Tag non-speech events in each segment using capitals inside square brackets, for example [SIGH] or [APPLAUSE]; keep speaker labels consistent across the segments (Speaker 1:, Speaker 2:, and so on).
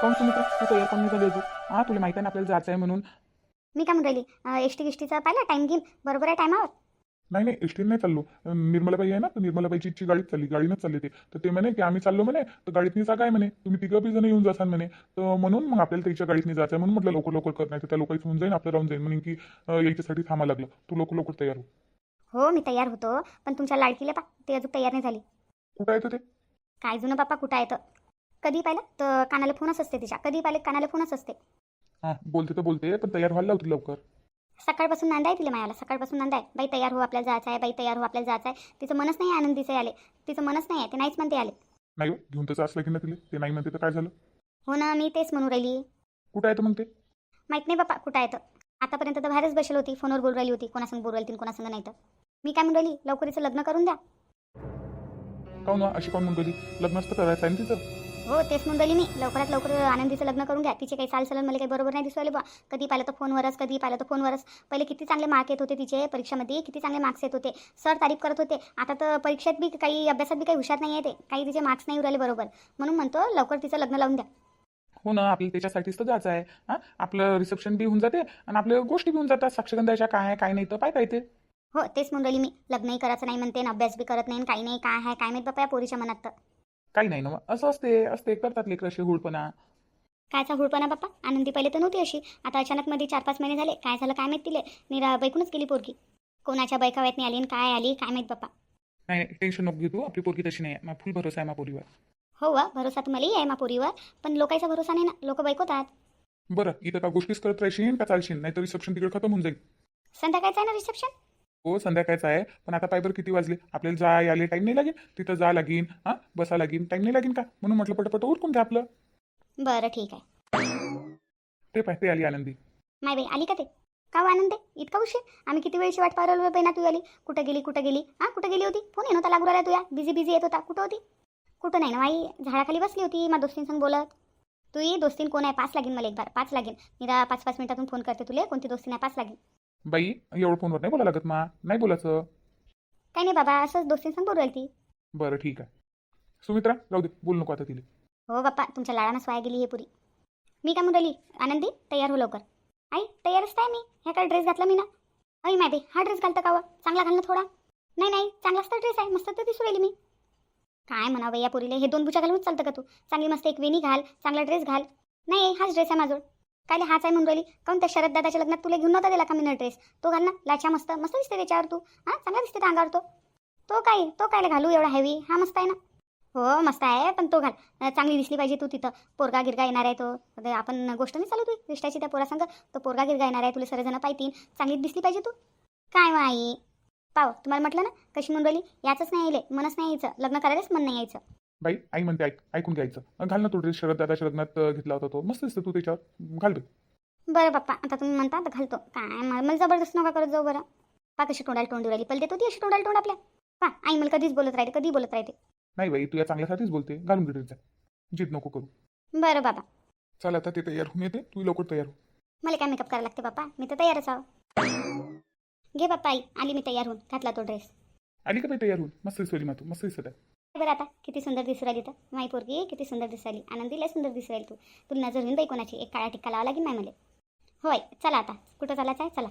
Speaker 1: काऊन सुमित्रा? तू तयार काऊन नाही झाली अजून हां तुला माहिती आहे ना आपल्याला जायचं आहे म्हणून.
Speaker 2: मी काय म्हणून राहिली? एस टी गिष्टीचा पाहिला? टाईम घेईन बरोबर आहे टायमावर
Speaker 3: नाही नाही एस नाही चाललो. निर्मलाबाई आहे ना तर निर्मलाबाईची गाडीच चालली. गाडीनंच चालली ते. तर ते म्हणे की आम्ही चाललो म्हणे तर गाडीतनी जागा आहे म्हणे? तुम्ही तिघं बी जण येऊन जासान म्हणे. तर म्हणून मग आपल्याला त्याच्या गाडीतनी जायचं म्हणून म्हटलं लवकर लवकर कर नाही तर त्या लोकांचं होऊन जाईन आपलं राहून जाईन. म्हणून की याच्यासाठी थांबा लागलं. तू लवकर लवकर तयार हो.
Speaker 2: हो मी तयार होतो. पण तुमच्या लाडकीला पा ते अजून तयार नाही झाली.
Speaker 3: कुठं तर ते
Speaker 2: काय जुनं बाप्पा कुठं तर? कधी पाहिलं? तर कानाला फोनच असते तिच्या. कधी पाहिलं? कानाला फोनच असते.
Speaker 3: हां बोलते तर बोलते पण तयार व्हायला लावते लवकर.
Speaker 2: सकाळपासून नांदाय तिला मायाला. सकाळपासून नांदाय. बाई तयार हो आपल्याला जायचं आहे. बाई तयार हो आपल्याला जायचं आहे. तिचं मनच नाही आहे आनंदीचे आले तिचं मनच नाही आहे. ते नाहीच म्हणते आले
Speaker 3: नाही हो, घेऊन तर असलं की ना तिले. ते नाही म्हणते तर काय झालं?
Speaker 2: हो ना मी तेच म्हणून राहिली.
Speaker 3: कुठं आहे तर मग ते?
Speaker 2: माहीत नाही बाप्पा कुठं आहे तर आतापर्यंत तर बाहेरच बसेल होती. फोनवर बोलू राहिली होती. कोणासंग बोलू राहिली कोणासंग नाही तर. मी काय म्हणून राहिली? लवकरीचं लग्न करून द्या.
Speaker 3: काऊन हो, अशी काऊन म्हणतो लग्नच तर करायचं आहे ना तिचं.
Speaker 2: हो तेच म्हणून राहिली मी. लवकरात लवकर आनंदीचं लग्न करून घ्या. तिचे काही चालचलन मला काही बरोबर नाही दिसू राहिले बा. कधी पाहिलं तर फोनवरच कधी पाहिलं तर फोनवरच पहिले किती चांगले मार्क येत होते तिचे परीक्षेमध्ये. किती चांगले मार्क्स येत होते. सर तारीफ करत होते. आता तर परीक्षेत बी काही अभ्यासात बी काही हुशार नाही आहे ते. काही तिचे मार्क्स नाही उराले बरोबर. म्हणून म्हणतो लवकर तिचं लग्न लावून द्या.
Speaker 1: हो ना आपल्याला त्याच्यासाठीच तर जायचं आहे. हां? आपलं रिसेप्शन बी होऊन जाते आणि आपल्या गोष्टी बी होऊन जातात. साक्षगंधाच्या काय आहे काय नाही तर पाहता येते.
Speaker 2: हो तेच म्हणून राहिली मी. लग्नही करायचं नाही म्हणते आणि अभ्यास बी करत नाही आणि काही नाही. काय आहे काय माहीत बाप्पा या पोरीच्या मनात तर.
Speaker 1: काही नाही ना मग. असं असते असते. करतात लेकर असे हुळपणा
Speaker 2: कायचा हुळपणा बाप्पा? आनंदी पहिले तर नव्हती अशी. आता अचानक मध्ये चार पाच महिने झाले. काय झालं काय माहीत तिले? निरा बैकूनच गेली पोरगी. कोणाच्या बैकाव्यात आली आणि काय आली काय माहीत बाप्पा?
Speaker 1: नाही टेन्शन नको घेऊ तू. आपली पोरगी तशी नाही. आहे फुल भरोसा आहे मा पोरीवर.
Speaker 2: हो वा. भरोसा तुम्हालाही आहे मा पोरीवर. पण लोकांचा भरोसा नाही ना. लोक बैकवतात
Speaker 3: बरं. इथं का गोष्टीच करत राहशील का चालशील? नाही तर रिसेप्शन तिकडे खतम होऊन जाईल.
Speaker 2: संध्याकाळचं आहे ना रिसेप्शन
Speaker 3: हो संध्याकाळचं आहे. पण आता पाय बरं किती वाजले? आपल्याला जा यायला टाईम नाही लागेल? तिथं जा लागीन हां? बसा लागीन टाईम नाही लागेल का? म्हणून म्हटलं पटपट उरकून घ्या आपलं.
Speaker 2: बरं ठीक आहे.
Speaker 3: ते पाय ते आली आनंदी.
Speaker 2: माय बाई आली का ते? का हो आनंद? आहे? इतका उशीर? आम्ही किती वेळची वाट पाहिलं बाई ना तू आली? कुठं गेली कुठं गेली? हां कुठं गेली होती? फोन येत होता लागू राहिला तुया? बिझी बिझी येत होता. कुठं होती? कुठं नाही ना माई? झाडाखाली बसली होती मा दोस्तींसंग बोलत. तू ये दोस्तीन कोण आहे? पाच लागेल मला एक बार. पाच लागेल निरा पाच पाच मिनिटातून फोन करते तुला. कोणती दोस्ती नाही पाच लागेल
Speaker 3: बाई एवढं फोनवर नाही बोला लागत मा. नाही बोलायचं.
Speaker 2: काही नाही बाबा असंच दोस्तींसंग बोलू राहिली ती.
Speaker 3: बरं ठीक आहे. सुमित्रा राहू दे. बोलू नको आता तिला.
Speaker 2: हो बाप्पा तुमच्या लाडानं स्वाय गेली हे पुरी. मी काय म्हणून राहिली? आनंदी तयार हो लवकर. आई तयारच आहे मी. ह्या काय ड्रेस घातला मी ना. अई बाई हा ड्रेस घालतं का व? चांगला घालणं थोडा. नाही नाही चांगलाच तर ड्रेस आहे. मस्त तर दिसू राहिली मी. काय म्हणावं या पुरीले? हे दोन बुचा घालूनच चालतं का तू? चांगली मस्त एक वेणी घाल चांगला ड्रेस घाल. नाही हाच ड्रेस आहे माझोड काय हाच आहे म्हणून राहिली? काऊन त्या शरद दादाच्या लग्नात तुला घेऊन नव्हता दिला का मी ड्रेस? तो घाल ना लाचा मस्त मस्त दिसते त्याच्यावर तू. हां चांगला दिसते अंगावर तो. तो काय तो काय घालू एवढा हेवी हा मस्त आहे ना? हो मस्त आहे पण तो घाल. चांगली दिसली पाहिजे तू तिथं. पोरगा गिरगा येणार आहे तो. आपण गोष्ट नाही चालू तुझी रिष्टाची त्या पोरासंग. तो पोरगा गिरगा येणार आहे तुला सर्वजण पाहितीन चांगली दिसली पाहिजे तू. काय मग आई? पाव तुम्हाला म्हटलं ना? कशी म्हणून राहिली? याचंच नाही यायले मनच नाही यायचं. लग्न करायलाच मन नाही यायचं.
Speaker 3: बाई आई म्हणते ऐक ऐकून घ्यायचं. घाल ना तो ड्रेस शरद दादाच्या लग्नात अं, घेतला होता तो. मस्त दिसतो तू त्याच्यावर. घाल बे
Speaker 2: बरं बाप्पा आता तुम्ही म्हणता तर घालतो. काय म- मला जबरदस्त नका करत जाऊ बरं. पा कशी तोंडाला तोंड राहिली पहिले देत होती अशी तोंडाला तोंड आपल्या. पा आई मला कधीच बोलत राहते कधी बोलत राहते.
Speaker 3: नाही बाई तू या चांगल्यासाठीच बोलते. घालून घे ड्रेस जिद नको करू.
Speaker 2: बरं बाबा.
Speaker 3: चल आता ते तयार होऊन येते. तू लवकर तयार हो.
Speaker 2: मला काय मेकअप करायला लागते बाप्पा? मी तर तयारच आहो. घे बाप्पा आई. आली मी तयार होऊन. घातला तो ड्रेस
Speaker 3: आली का बाई तयार होऊन? मस्त दिसली मा तू. मस्त दिसत आहे
Speaker 2: बरं आता किती सुंदर दिसू राहिली तर. माई पोरगी किती सुंदर दिसायली आनंदी लय सुंदर दिसू राहिली तू. तुला नजर होईन बाई कोणाची. एक काळा टिक्का लावा लागेल माय मला. होय चला आता. कुठं चालायचं आहे? चला.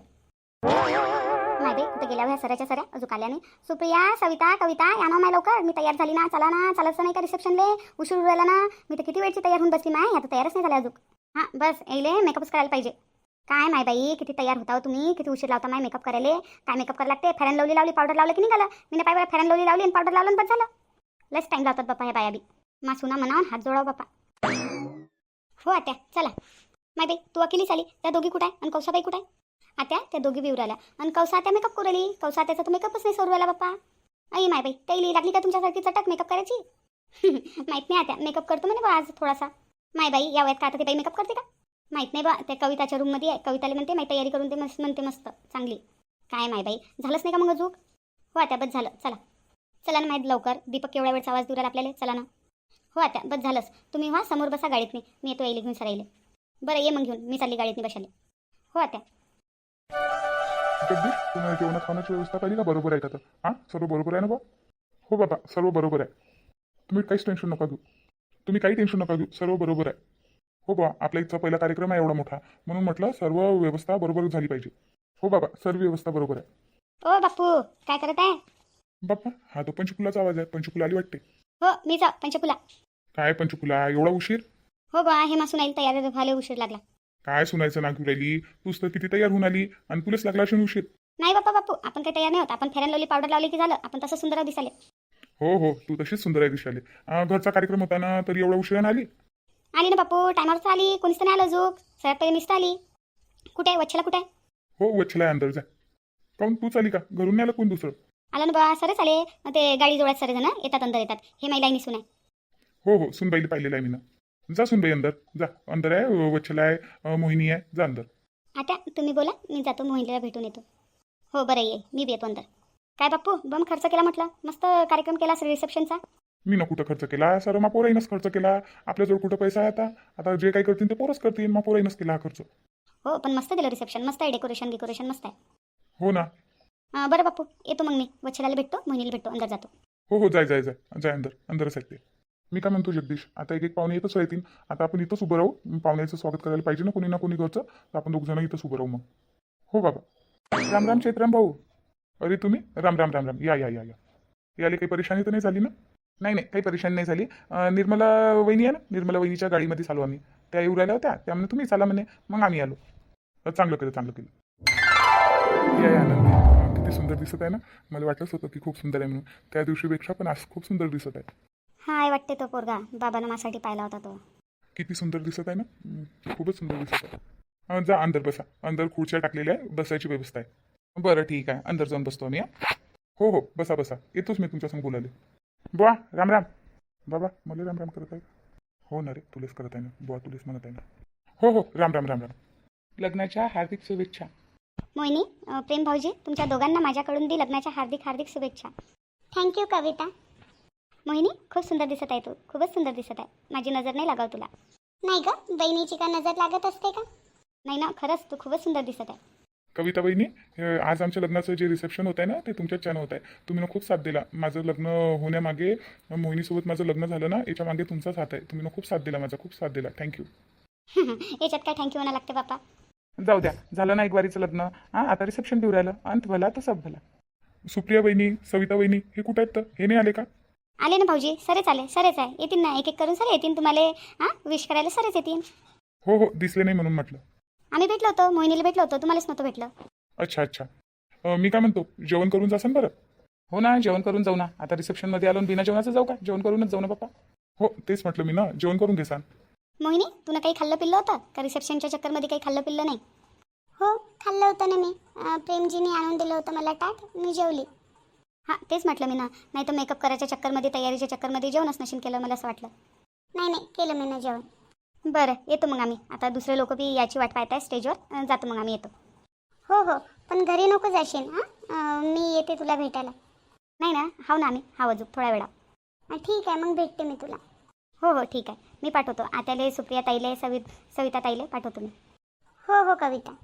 Speaker 2: माय बाई कुठं गेल्या ह्या? सऱ्याच्या सऱ्या. अजून आल्या नाही. सुप्रिया सविता कविता या ना माय लवकर. मी तयार झाली ना. चला ना. चालायचं नाही का रिसेप्शनले उशीर उरायला ना. मी तर किती वेळची तयार होऊन बसली माय. आता तयारच नाही झाल्या अजून. हां बस. येईले. मेकअपच करायला पाहिजे. काय माय बाई किती तयार होता हो तुम्ही? किती उशीर लावता माय मेकअप करायला? काय मेकअप करायला लागते? फेरन लावली लावली पावडर लावलं की निघालं मी पाय बरं लावली लावली आणि पावडर लावलं पण झालं. लस टाईम लावतात पप्पा या बाया बी. मा सुना म्हणावून हात जोडाव बाप्पा हो आत्या चला. माय बाई तू अकेलीच आली. त्या दोघी कुठं आहे? आणि कौसाबाई कुठं आहे? आत्या त्या दोघी बी उराल्या आणि कौसा आत्या मेकअप करू राहिली. कौसा आत्याचा तर मेकअपच नाही सरू राहिला अई आई माय बाई त्याला लागली का तुमच्यासारखी चटक मेकअप करायची? [LAUGHS] माहीत नाही आत्या मेकअप करतो म्हणे बा आज थोडासा. माय बाई या वयात का आता ती बाई मेकअप करते का? माहीत नाही बा त्या कविताच्या रूममध्ये आहे. कविताला म्हणते माही तयारी करून ते मस्त म्हणते मस्त. चांगली. काय माय बाई झालंच नाही का मग अजूक हो आत्या बस झालं. चला. चला ना माहीत लवकर. दीपक केवढ्या वेळचा आवाज दुराल आपल्याला. चला ना. हो आता. बस झालंच. तुम्ही व्हा समोर बसा गाडीतनी. मी येतो येईल घेऊन सरायले. बरं ये मग घेऊन. मी चालली गाडीतनी बसाले हो आता.
Speaker 3: जगदीश तुम्हाला जेवणात खाण्याची व्यवस्था पाहिजे का? बरोबर आहे का हां? सर्व बरोबर आहे ना बा हो बाबा सर्व बरोबर आहे. तुम्ही काहीच टेन्शन नका घेऊ. तुम्ही काही टेन्शन नका घेऊ. सर्व बरोबर आहे. हो बा आपल्या इथचा पहिला कार्यक्रम आहे एवढा मोठा. म्हणून म्हटलं सर्व व्यवस्था बरोबर झाली पाहिजे. हो बाबा सर्व व्यवस्था बरोबर आहे.
Speaker 2: ओ बापू काय करत आहे?
Speaker 3: बाप्पा हा तो पंचकुलाचा आवाज आहे. पंचकुला आली वाटते.
Speaker 2: हो मीच आहो, पंचकुला.
Speaker 3: काय पंचकुला? एवढा उशीर?
Speaker 2: हो बा हे मासून येईल तयारी व्हायला उशीर लागला.
Speaker 3: काय सुनायचं ना राहिली? तूच तर किती तयार होऊन आली आणि तुलाच लागला असेल उशीर.
Speaker 2: नाही बाप्पा बापू आपण काही तयार नाही होत. आपण फेरन लावली पावडर लावली की झालं. आपण तसं सुंदर दिसाले
Speaker 3: हो हो तू तशीच सुंदर आहे दिसाले घरचा कार्यक्रम होता ना तरी एवढा उशिराने आली?
Speaker 2: आली ना बापू टायमावरच आली कोणीच नाही आलं जोग सगळ्यात पहिले मीच तर आली. कुठे आहे? वच्छला कुठे आहे?
Speaker 3: हो वच्छला अंदर जा. काऊन तूच आली का? घरून नाही आलं कोण दुसरं?
Speaker 2: आलं ना बा सरच आले. मग ते गाडी जोड्यात सरे जण येतात अंदर येतात. हे माई लाईनी सुनाय
Speaker 3: हो हो सुनबाईला पाहिलेलं आहे मी ना. जा सुनबाई अंदर जा. अंदर आहे वच्छला आहे मोहिनी आहे. जा अंदर.
Speaker 2: आता तुम्ही बोला मी जातो मोहिनीला भेटून येतो. हो बरं ये. मी बी येतो अंदर. काय बाप्पू बम खर्च केला म्हटलं? मस्त कार्यक्रम केला रिसेप्शनचा?
Speaker 3: मी ना कुठं खर्च केला? सर मग पोराईनच खर्च केला. आपल्याजवळ कुठं पैसा आहे आता? आता जे काही करतील ते पोरच करतील. मग पोराईनच केला हा खर्च.
Speaker 2: हो पण मस्त दिलं रिसेप्शन. मस्त आहे डेकोरेशन डेकोरेशन मस्त आहे.
Speaker 3: हो ना.
Speaker 2: हां बरं बापू येतो मग मी. वच्छलाला भेटतो मोहिनीला भेटतो अंदर जातो.
Speaker 3: हो हो जाय जाय जाय. जाय अंदर अंदरच आहे ते. मी काय म्हणतो जगदीश आता एक एक पाहुणे येतच येतील आता आपण इथंच उभं राहू. पाहुण्याचं स्वागत करायला पाहिजे ना कोणी ना कोणी घरचं. तर आपण दोघजण इथंच उभं राहू मग. हो बाबा. राम राम चैत्राम भाऊ. अरे तुम्ही? राम राम राम राम. या या या या. याले काही परेशानी तर नाही झाली ना? नाही नाही काही परेशानी नाही झाली. निर्मला वहिनी आहे ना? निर्मला वहिनीच्या गाडीमध्ये चालू आम्ही. त्या येऊ राहिल्या होत्या. त्यामुळे तुम्ही चाला म्हणे. मग आम्ही आलो. चांगलं केलं चांगलं केलं. या या सुंदर दिसत आहे ना? मला वाटलंच होतं की खूप सुंदर आहे म्हणून. त्या दिवशीपेक्षा पण आज खूप सुंदर दिसत आहे.
Speaker 2: हा आई वाटते तो पोरगा. बाबानं माझ्यासाठी पाहिला होता तो.
Speaker 3: किती सुंदर दिसत आहे ना? खूपच सुंदर दिसत आहे. अं, जा अंदर बसा. अंदर खुर्च्या टाकलेल्या आहे बसायची व्यवस्था आहे. बरं ठीक आहे. अंदर जाऊन बसतो आम्ही हा. हो हो. बसा बसा. येतोच मी तुमच्या संग बोलायला. बुवा राम राम. बाबा मला राम राम करत आहे हो ना रे तुलेच करत आहे ना. बुवा तुलेच म्हणत आहे ना. हो हो. राम राम राम राम.
Speaker 1: लग्नाच्या हार्दिक शुभेच्छा.
Speaker 2: मोहिनी प्रेम भाऊजी तुमच्या दोघांना माझ्याकडून बी लग्नाच्या हार्दिक हार्दिक शुभेच्छा. थँक्यू कविता. मोहिनी खूप सुंदर दिसत आहे तू. खूपच सुंदर दिसत आहे. माझी नजर नाही लागाव तुला. नाही का बहिणीची का नजर लागत असते का? नाही ना खरंच तू खूपच सुंदर दिसत आहे.
Speaker 3: कविता बहिणी हे आज आमच्या लग्नाचं जे रिसेप्शन होत आहे ना ते तुमच्याच चॅनल होत आहे तुम्ही ना खूप साथ दिला. माझं लग्न होण्यामागे मोहिनीसोबत माझं लग्न झालं ना याच्या मागे तुमचाच हात आहे. तुम्ही ना खूप साथ दिला माझा खूप साथ दिला. थँक्यू [LAUGHS]
Speaker 2: याच्यात काय थँक्यू म्हणा लागते बापा
Speaker 1: जाऊ द्या झालं ना एक वारीचं लग्न. हा आता रिसेप्शन देऊ राहिलं. अंत भला तर सब भला.
Speaker 3: सुप्रिया बहिणी सविता बहिणी हे कुठं आहेत तर? हे नाही आले का?
Speaker 2: आले ना भाऊजी सरेच आले सरेच आहे. येतील ना एक एक करून सर येतील तुम्हाला हां? विश करायला सरेच येतील.
Speaker 3: हो हो दिसले नाही म्हणून म्हटलं.
Speaker 2: आम्ही भेटलो होतो मोहिनीला भेटलो होतो तुम्हालाच नव्हतं भेटलं.
Speaker 3: अच्छा अच्छा. अं, मी काय म्हणतो जेवण करून जासान बरं?
Speaker 1: हो ना जेवण करून जाऊ ना. आता रिसेप्शनमध्ये आलो आणि बिना जेवणाचं जाऊ का? जेवण करूनच जाऊ ना बाप्पा
Speaker 3: हो तेच म्हटलं मी ना जेवण करून घेसान.
Speaker 2: मोहिनी तुला काही खाल्लं पिल्लं होतं? का रिसेप्शनच्या चक्करमध्ये काही खाल्लं पिल्लं नाही? हो खाल्लं होतं ना मी. प्रेमजीने आणून दिलं होतं मला टाट मी जेवली. हां तेच म्हटलं मी ना नाही तर मेकअप करायच्या चक्करमध्ये तयारीच्या चक्करमध्ये जेवणच नशीन केलं मला असं वाटलं. नाही नाही केलं मी ना जेवण. बरं येतो मग आम्ही. आता दुसरे लोक बी याची वाट पाहत आहे स्टेजवर जातो मग आम्ही येतो. हो हो पण घरी नको जाशील हां? मी येते तुला भेटायला. नाही ना हाव ना आम्ही. हाव अजून थोड्या वेळा ठीक आहे मग भेटते मी तुला. हो हो ठीक आहे. मी पाठवतो. आत्याले सुप्रिया ताईले सवि सविता ताईले पाठवतो मी. हो हो कविता.